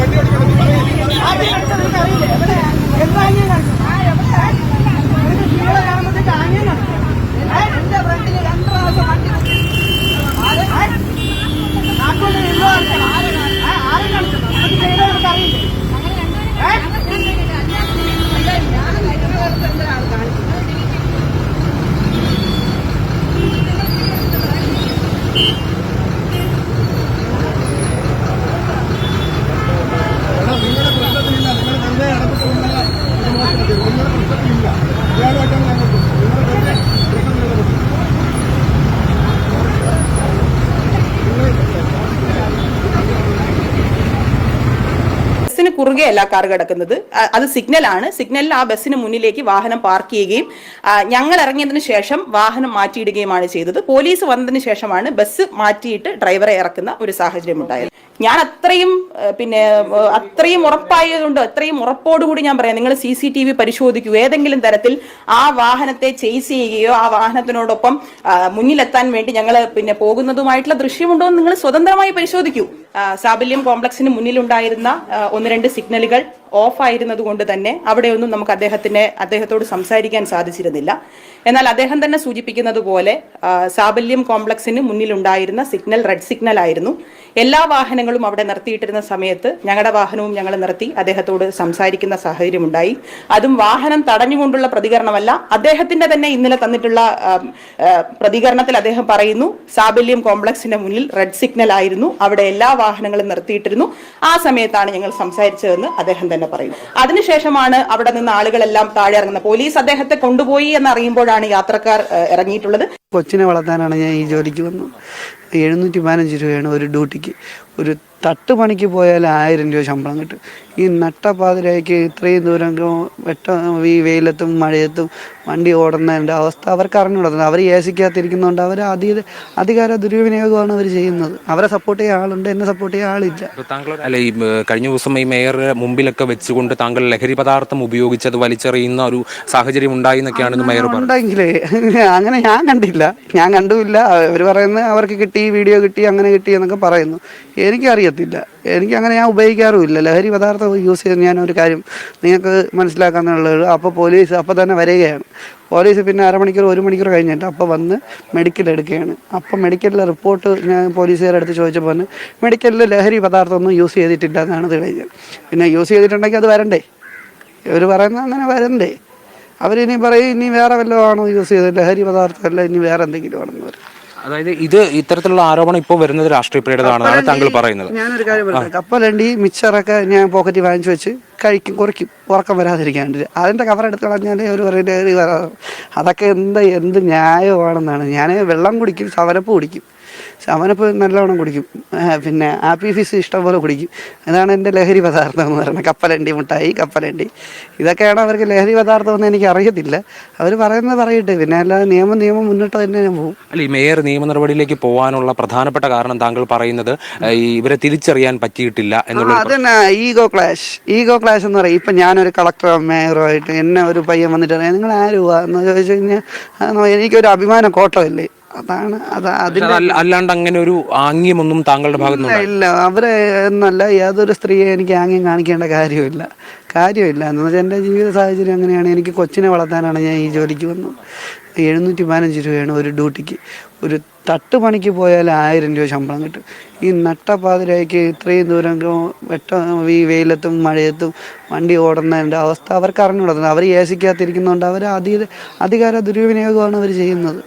വണ്ടി ഓടിക്കണം അറിയില്ല? എവിടെ? എവിടെ? Bye. കുറുകെയല്ല കാർ കിടക്കുന്നത്. അത് സിഗ്നൽ ആണ്. സിഗ്നലിൽ ആ ബസ്സിന് മുന്നിലേക്ക് വാഹനം പാർക്ക് ചെയ്യുകയും ഞങ്ങൾ ഇറങ്ങിയതിന് ശേഷം വാഹനം മാറ്റിയിടുകയുമാണ് ചെയ്തത്. പോലീസ് വന്നതിന് ശേഷമാണ് ബസ് മാറ്റിയിട്ട് ഡ്രൈവറെ ഇറക്കുന്ന ഒരു സാഹചര്യം ഉണ്ടായത്. ഞാൻ അത്രയും പിന്നെ അത്രയും ഉറപ്പായതുകൊണ്ട് അത്രയും ഉറപ്പോടുകൂടി ഞാൻ പറയാം നിങ്ങൾ സി സി ടി വി പരിശോധിക്കൂ. ഏതെങ്കിലും തരത്തിൽ ആ വാഹനത്തെ ചേസ് ചെയ്യുകയോ ആ വാഹനത്തിനോടൊപ്പം മുന്നിലെത്താൻ വേണ്ടി ഞങ്ങൾ പിന്നെ പോകുന്നതുമായിട്ടുള്ള ദൃശ്യമുണ്ടോ എന്ന് നിങ്ങൾ സ്വതന്ത്രമായി പരിശോധിക്കൂ. സാബല്യം കോംപ്ലക്സിന് മുന്നിലുണ്ടായിരുന്ന ഒന്ന് രണ്ട് സിഗ്നലുകൾ ഓഫ് ആയിരുന്നത് കൊണ്ട് തന്നെ അവിടെയൊന്നും നമുക്ക് അദ്ദേഹത്തിനെ അദ്ദേഹത്തോട് സംസാരിക്കാൻ സാധിച്ചിരുന്നില്ല. എന്നാൽ അദ്ദേഹം തന്നെ സൂചിപ്പിക്കുന്നത് പോലെ സാബല്യം കോംപ്ലക്സിന് മുന്നിലുണ്ടായിരുന്ന സിഗ്നൽ റെഡ് സിഗ്നൽ ആയിരുന്നു. എല്ലാ വാഹനങ്ങളും അവിടെ നിർത്തിയിട്ടിരുന്ന സമയത്ത് ഞങ്ങളുടെ വാഹനവും ഞങ്ങൾ നിർത്തി അദ്ദേഹത്തോട് സംസാരിക്കുന്ന സാഹചര്യമുണ്ടായി. അതും വാഹനം തടഞ്ഞുകൊണ്ടുള്ള പ്രതികരണമല്ല അദ്ദേഹത്തിന്റെ തന്നെ ഇന്നലെ തന്നിട്ടുള്ള പ്രതികരണത്തിൽ അദ്ദേഹം പറയുന്നു സാബല്യം കോംപ്ലക്സിന്റെ മുന്നിൽ റെഡ് സിഗ്നൽ ആയിരുന്നു അവിടെ എല്ലാ വാഹനങ്ങളും നിർത്തിയിട്ടിരുന്നു. ആ സമയത്താണ് ഞങ്ങൾ സംസാരിച്ചതെന്ന് അദ്ദേഹം തന്നെ പറയുന്നു അതിനുശേഷമാണ് അവിടെ നിന്ന് ആളുകളെല്ലാം താഴെ ഇറങ്ങുന്നത്. പോലീസ് അദ്ദേഹത്തെ കൊണ്ടുപോയി എന്നറിയുമ്പോഴാണ് യാത്രക്കാർ ഇറങ്ങിയിട്ടുള്ളത്. കൊച്ചിനെ വളർത്താനാണ് ഞാൻ ഈ ജോലിക്ക് വന്നത്. എഴുന്നൂറ്റി പതിനഞ്ച് രൂപയാണ് ഒരു ഡ്യൂട്ടിക്ക്. ഒരു തട്ട് പണിക്ക് പോയാൽ ആയിരം രൂപ ശമ്പളം കിട്ടും. ഈ നട്ടപ്പാതിരയ്ക്ക് ഇത്രയും ദൂരം വെട്ട ഈ വെയിലത്തും മഴയത്തും വണ്ടി ഓടുന്നതിന്റെ അവസ്ഥ അവർക്ക് അറിഞ്ഞുകൂടുന്നത് അവർ എ സിക്കകത്തിരിക്കുന്നതുകൊണ്ട് അവർ അധിക അധികാര ദുർവിനിയോഗമാണ് അവർ ചെയ്യുന്നത്. അവരെ സപ്പോർട്ട് ചെയ്യാൻ ആളുണ്ട് എന്നെ സപ്പോർട്ട് ചെയ്യാൻ ആളില്ല. താങ്കൾ അല്ല ഈ കഴിഞ്ഞ ദിവസം ഈ മേയർ മുമ്പിലൊക്കെ വെച്ചുകൊണ്ട് താങ്കൾ ലഹരി പദാർത്ഥം ഉപയോഗിച്ചത് വലിച്ചെറിയുന്ന ഒരു സാഹചര്യം ഉണ്ടായി എന്നൊക്കെയാണ് മേയർ ഉണ്ടെങ്കിലേ അങ്ങനെ ഞാൻ കണ്ടില്ല. ഞാൻ കണ്ടുമില്ല. അവർ പറയുന്നത് അവർക്ക് കിട്ടി വീഡിയോ കിട്ടി അങ്ങനെ കിട്ടി എന്നൊക്കെ പറയുന്നു. എനിക്കറിയത്തില്ല. എനിക്ക് അങ്ങനെ ഞാൻ ഉപയോഗിക്കാറുമില്ല. ലഹരി പദാർത്ഥം യൂസ് ചെയ്ത് ഞാൻ ഒരു കാര്യം നിങ്ങൾക്ക് മനസ്സിലാക്കാന്നുള്ളത് അപ്പോൾ പോലീസ് അപ്പോൾ തന്നെ വരികയാണ്. പോലീസ് പിന്നെ അരമണിക്കൂർ ഒരു മണിക്കൂർ കഴിഞ്ഞിട്ട് അപ്പോൾ വന്ന് മെഡിക്കൽ എടുക്കുകയാണ്. അപ്പോൾ മെഡിക്കലിലെ റിപ്പോർട്ട് ഞാൻ പോലീസുകാരെ അടുത്ത് ചോദിച്ചപ്പോൾ മെഡിക്കലിൽ ലഹരി പദാർത്ഥമൊന്നും യൂസ് ചെയ്തിട്ടില്ല എന്നാണ് തെളിഞ്ഞത് പിന്നെ യൂസ് ചെയ്തിട്ടുണ്ടെങ്കിൽ അത് വരണ്ടേ? ഇവർ പറയുന്നത് അങ്ങനെ വരണ്ടേ? അവരിനി പറയും ഇനി വേറെ വല്ലതും ആണോ യൂസ് ചെയ്തത്? ലഹരി പദാർത്ഥമല്ല ഇനി വേറെ എന്തെങ്കിലും ആണെന്ന് പറയും. അതായത് ഇത് ഇത്തരത്തിലുള്ള ആരോപണം ഇപ്പോൾ വരുന്നത് രാഷ്ട്രീയ പ്രേരിതമാണെന്നാണ് താങ്കൾ പറയുന്നത്. ഞാനൊരു കാര്യം പറയാം കപ്പലണ്ടി മിക്സറൊക്കെ ഞാൻ പോക്കറ്റിൽ വാങ്ങിച്ചു വെച്ച് കഴിക്കും കുറയ്ക്കും ഉറക്കം വരാതിരിക്കാണ്ട് അതിന്റെ കവർ എടുത്ത് കളഞ്ഞാൽ ഒരു പറയുന്നത് അതൊക്കെ എന്ത് എന്ത് ന്യായമാണെന്നാണ്. ഞാൻ വെള്ളം കുടിക്കും സവരപ്പ് കുടിക്കും. സവനപ്പ് നല്ലവണ്ണം കുടിക്കും. പിന്നെ ആപ്പി ഇഷ്ടം പോലെ കുടിക്കും. അതാണ് എന്റെ ലഹരി പദാർത്ഥം എന്ന് പറയുന്നത്. കപ്പലണ്ടി മുട്ടായി കപ്പലണ്ടി. ഇതൊക്കെയാണ് അവർക്ക് ലഹരി പദാർത്ഥം എന്ന് എനിക്ക് അറിയത്തില്ല അവർ പറയുന്നത് പറയട്ടെ. പിന്നെ അല്ലാതെ നിയമം നിയമം മുന്നിട്ട് തന്നെ ഞാൻ പോകും. അല്ല ഈ മേയർ നിയമ നടപടിയിലേക്ക് പോകാനുള്ള പ്രധാനപ്പെട്ട കാരണം താങ്കൾ പറയുന്നത് ഈ ഇവരെ തിരിച്ചറിയാൻ പറ്റിയിട്ടില്ല എന്നുള്ള അതന്നെ. Ego clash. ഈഗോ ക്ലാഷ് എന്ന് പറയും. ഇപ്പം ഞാനൊരു കളക്ടറോ മേയറോ ആയിട്ട് എന്നെ ഒരു പയ്യൻ വന്നിട്ട് പറയാം നിങ്ങൾ ആരുവാ എന്ന് ചോദിച്ചു കഴിഞ്ഞാൽ എനിക്കൊരു അഭിമാന കോട്ടമല്ലേ? അതാണ്. അത് അതിന് അല്ലാണ്ട് അങ്ങനെ ഒരു ആംഗ്യമൊന്നും താങ്കളുടെ ഭാഗത്ത് ഇല്ല. അവരെ എന്നല്ല യാതൊരു സ്ത്രീയെ എനിക്ക് ആംഗ്യം കാണിക്കേണ്ട കാര്യമില്ല. കാര്യമില്ല. എന്ന് വെച്ചാൽ എന്റെ ജീവിത സാഹചര്യം അങ്ങനെയാണ്. എനിക്ക് കൊച്ചിനെ വളർത്താനാണ് ഞാൻ ഈ ജോലിക്ക് വന്നത്. എഴുന്നൂറ്റി പതിനഞ്ച് രൂപയാണ് ഒരു ഡ്യൂട്ടിക്ക്. ഒരു തട്ട് പണിക്ക് പോയാൽ ആയിരം രൂപ ശമ്പളം കിട്ടും. ഈ നട്ടപ്പാതിരയ്ക്ക് ഇത്രയും ദൂരം വെട്ട ഈ വെയിലത്തും മഴയത്തും വണ്ടി ഓടുന്നതിന്റെ അവസ്ഥ അവർക്ക് അറിഞ്ഞുകൂടുന്നത് അവർ യേശിക്കാത്തിരിക്കുന്നതുകൊണ്ട് അവർ അധിക അധികാര ദുർവിനിയോഗമാണ് അവർ ചെയ്യുന്നത്.